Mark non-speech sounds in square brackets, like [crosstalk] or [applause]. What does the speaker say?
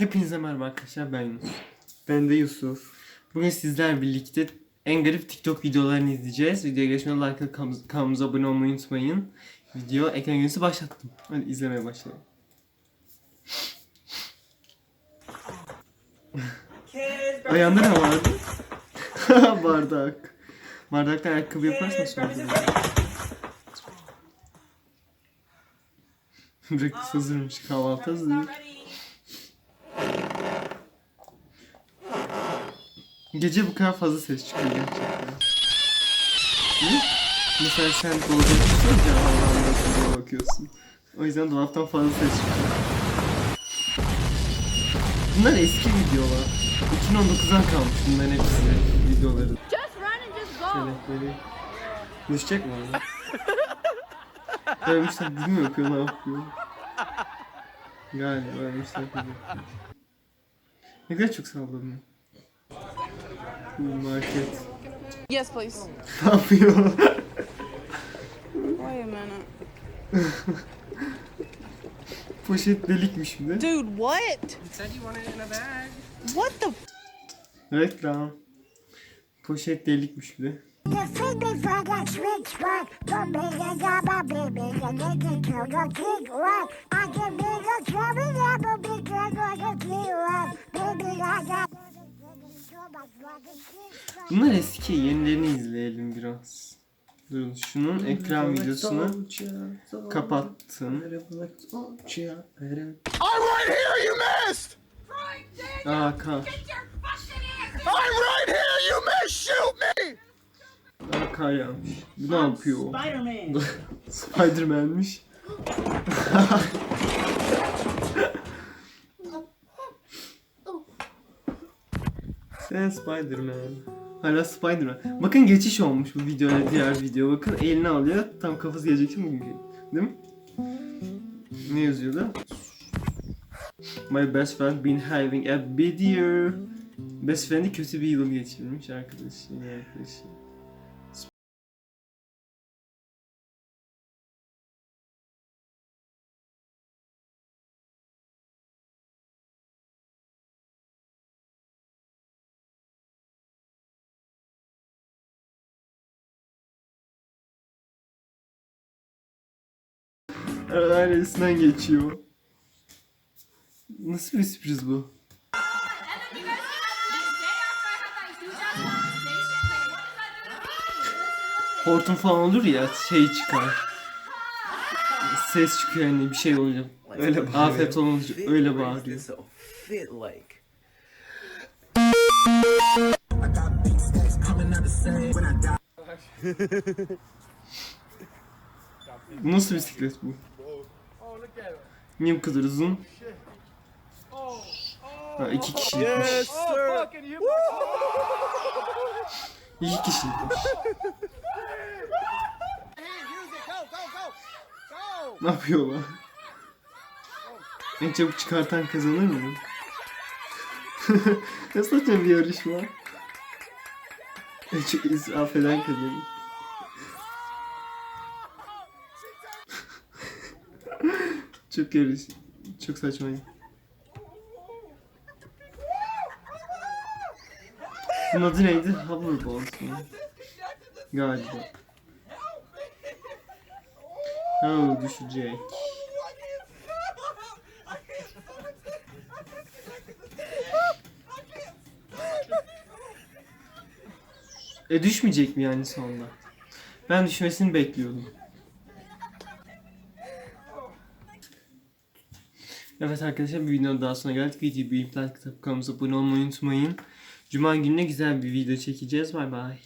Hepinize merhaba arkadaşlar ben Yunus. Ben de Yusuf. Bugün sizlerle birlikte en garip TikTok videolarını izleyeceğiz. Videoya geçmeden like kanalımıza abone olmayı unutmayın. Video ekran görüntüsü başlattım. Hadi izlemeye başlayalım. Ayağında ne vardı? [laughs] Bardak. Bardakta ayakkabı yaparsan sonra. Breakfast hazırmış. Kahvaltı hazır. Gece bu kadar fazla ses çıkıyor gerçekten. Hı? Mesela sen dolaba çıkıyorsun ya Allah'ın bakıyorsun. O yüzden dolaptan fazla ses çıkıyor. Bunlar eski videolar. 2019'dan kalmış bunların hepsi videoları. Şerefleri. Düşecek mi orada? Ölmüşler dizi mi yapıyor ne yapıyor? Galiba ölmüşler dizi. Ne kadar çok salladım. Market. Yes, please. [laughs] Ne yapıyor? Wait a minute. Poşet delikmiş bir de. Dude, what? What the? Reklam. Poşet delikmiş bir de. Bunlar eski. Yenilerini izleyelim biraz. Durun şunun ekran videosunu kapattım. I'm right here, you missed! Aa kar. I'm right here, you missed! Shoot me! Aa kar yağmış. Bu ne yapıyor? Spider-Man. [laughs] Spiderman'miş. [laughs] Sen Spiderman. Hala Spiderman. Bakın geçiş olmuş bu videoya diğer video. Bakın elini alıyor. Tam kafası gelecek bugün. Değil mi? Ne yazıyordu? My best friend been having a bad year. Best friend'i kötü bir yıl geçirmiş arkadaşı. Arkadaşı. Ailesinden geçiyor. Nasıl bir sürpriz bu? Hortum falan olur ya şey çıkar. Ses çıkıyor yani bir şey oluyor. Öyle bağırıyor. Afet olunca öyle bağırıyor. Nasıl bisiklet bu? Niye bu kadar uzun? Ha, iki kişilikmiş. sir! İki kişilikmiş. Ne yapıyorlar? En çabuk çıkartan kazanır mı? [laughs] ne saçma bir yarışma. En çok israf eden kazanır. Çok yarış. Çok saçma. Bunun adı neydi? Hoverboard mu? Galiba. Oh düşecek. E düşmeyecek mi yani sonunda? Ben düşmesini bekliyordum. Evet arkadaşlar bir videonun daha sonra geldik. Videoyu beğenip like atıp kanalımıza abone olmayı unutmayın. Cuma gününe güzel bir video çekeceğiz. Bay bay.